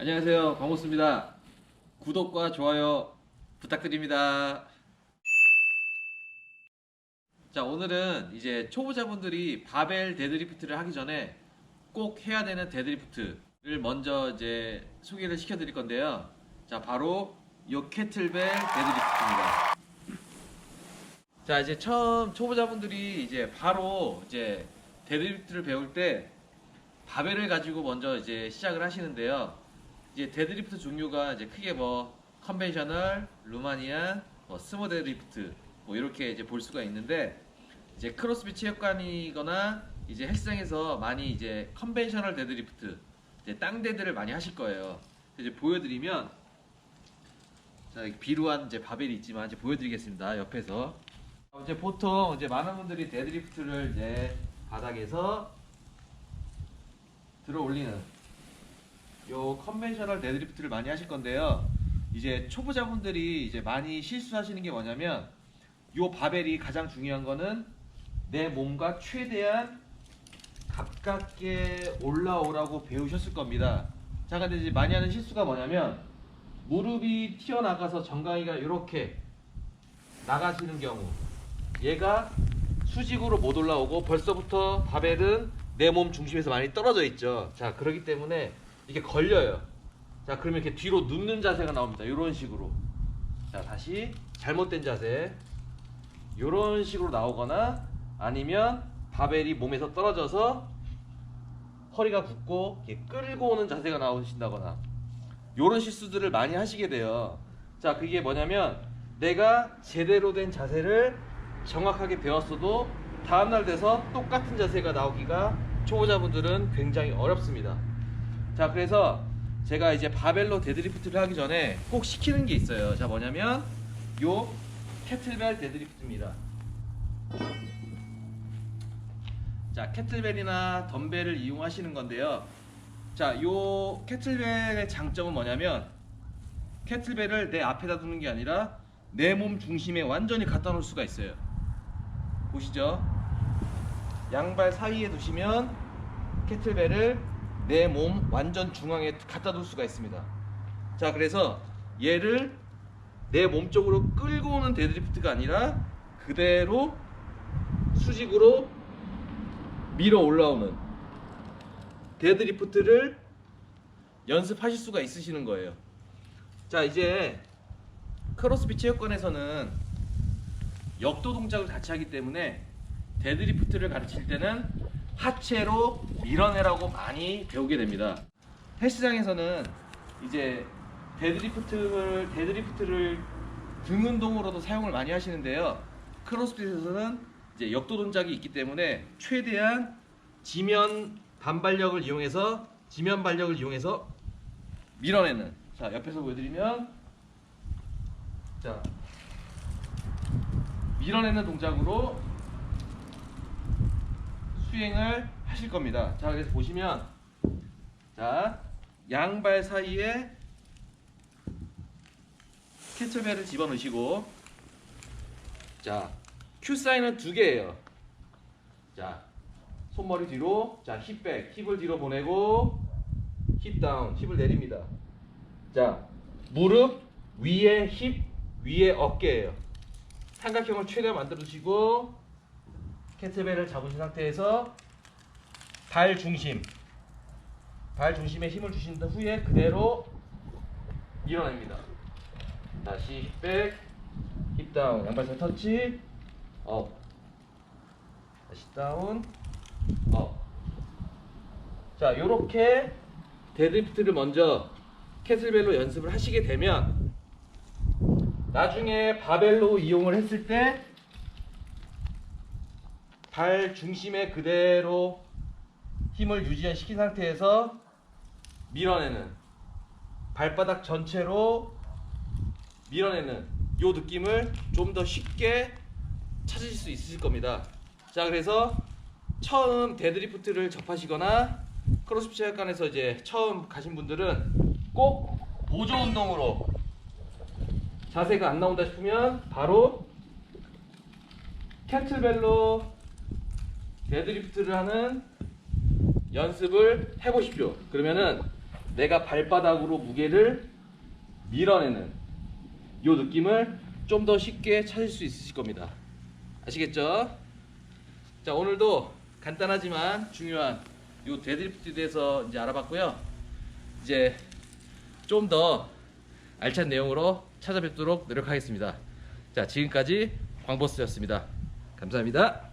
안녕하세요. 광호수입니다. 구독과 좋아요 부탁드립니다. 자, 오늘은 이제 초보자분들이 바벨 데드리프트를 하기 전에 꼭 해야 되는 데드리프트를 먼저 이제 소개를 시켜 드릴 건데요. 자, 바로 요 캐틀벨 데드리프트입니다. 자, 이제 처음 초보자분들이 이제 바로 이제 데드리프트를 배울 때 바벨을 가지고 먼저 이제 시작을 하시는데요. 이제 데드리프트 종류가 이제 크게 뭐 컨벤셔널, 루마니안, 뭐 스모 데드리프트 뭐 이렇게 이제 볼 수가 있는데 이제 크로스핏 체육관이거나 이제 헬스장에서 많이 이제 컨벤셔널 데드리프트 이제 땅 데드를 많이 하실 거예요. 이제 보여드리면 자 비루한 이제 바벨이 있지만 이제 보여드리겠습니다. 옆에서 이제 보통 이제 많은 분들이 데드리프트를 이제 바닥에서 들어 올리는 요 컨벤셔널 데드리프트를 많이 하실 건데요. 이제 초보자분들이 이제 많이 실수하시는 게 뭐냐면 요 바벨이 가장 중요한 거는 내 몸과 최대한 가깝게 올라오라고 배우셨을 겁니다. 자, 근데 이제 많이 하는 실수가 뭐냐면 무릎이 튀어나가서 정강이가 이렇게 나가시는 경우 얘가 수직으로 못 올라오고 벌써부터 바벨은 내 몸 중심에서 많이 떨어져 있죠. 자, 그렇기 때문에 이게 걸려요. 자, 그러면 이렇게 뒤로 눕는 자세가 나옵니다. 이런 식으로. 자, 다시 잘못된 자세. 이런 식으로 나오거나 아니면 바벨이 몸에서 떨어져서 허리가 굽고 이렇게 끌고 오는 자세가 나오신다거나 이런 실수들을 많이 하시게 돼요. 자, 그게 뭐냐면 내가 제대로 된 자세를 정확하게 배웠어도 다음날 돼서 똑같은 자세가 나오기가 초보자분들은 굉장히 어렵습니다. 자, 그래서 제가 이제 바벨로 데드리프트를 하기 전에 꼭 시키는 게 있어요. 자, 뭐냐면 요 캐틀벨 데드리프트입니다. 자, 캐틀벨이나 덤벨을 이용하시는 건데요. 자, 요 캐틀벨의 장점은 뭐냐면 캐틀벨을 내 앞에다 두는 게 아니라 내 몸 중심에 완전히 갖다 놓을 수가 있어요. 보시죠. 양발 사이에 두시면 캐틀벨을 내 몸 완전 중앙에 갖다 둘 수가 있습니다. 자, 그래서 얘를 내 몸 쪽으로 끌고 오는 데드리프트가 아니라 그대로 수직으로 밀어 올라오는 데드리프트를 연습하실 수가 있으시는 거예요. 자, 이제 크로스핏 체육관에서는 역도 동작을 같이 하기 때문에 데드리프트를 가르칠 때는 하체로 밀어내라고 많이 배우게 됩니다. 헬스장에서는 이제 데드리프트를 데드리프트를 등 운동으로도 사용을 많이 하시는데요. 크로스핏에서는 이제 역도 동작이 있기 때문에 최대한 지면 반발력을 이용해서 지면 발력을 이용해서 밀어내는 자 옆에서 보여드리면 자 밀어내는 동작으로 수행을 하실 겁니다. 자, 그래서 보시면 자, 양발 사이에 캐틀벨을 집어넣으시고 자, 큐 사인은 두 개예요. 자, 손머리 뒤로 자, 힙백, 힙을 뒤로 보내고 힙 다운, 힙을 내립니다. 자, 무릎 위에 힙, 위에 어깨예요. 삼각형을 최대한 만들어 주시고 캐틀벨을 잡으신 상태에서 발 중심 발 중심에 힘을 주신 후에 그대로 밀어냅니다. 다시 힙백 힙 다운 양발선 터치 업 다시 다운 업 자, 요렇게 데드리프트를 먼저 캐슬벨로 연습을 하시게 되면 나중에 바벨로 이용을 했을 때 발 중심에 그대로 힘을 유지시킨 상태에서 밀어내는 발바닥 전체로 밀어내는 요 느낌을 좀 더 쉽게 찾으실 수 있으실 겁니다. 자, 그래서 처음 데드리프트를 접하시거나 크로스핏 체육관에서 이제 처음 가신 분들은 꼭 보조 운동으로 자세가 안 나온다 싶으면 바로 캐틀벨로 데드리프트를 하는 연습을 해보십시오. 그러면은 내가 발바닥으로 무게를 밀어내는 이 느낌을 좀 더 쉽게 찾을 수 있으실 겁니다. 아시겠죠? 자 오늘도 간단하지만 중요한 이 데드리프트에 대해서 이제 알아봤고요. 이제 좀 더 알찬 내용으로 찾아뵙도록 노력하겠습니다. 자 지금까지 광버스였습니다. 감사합니다.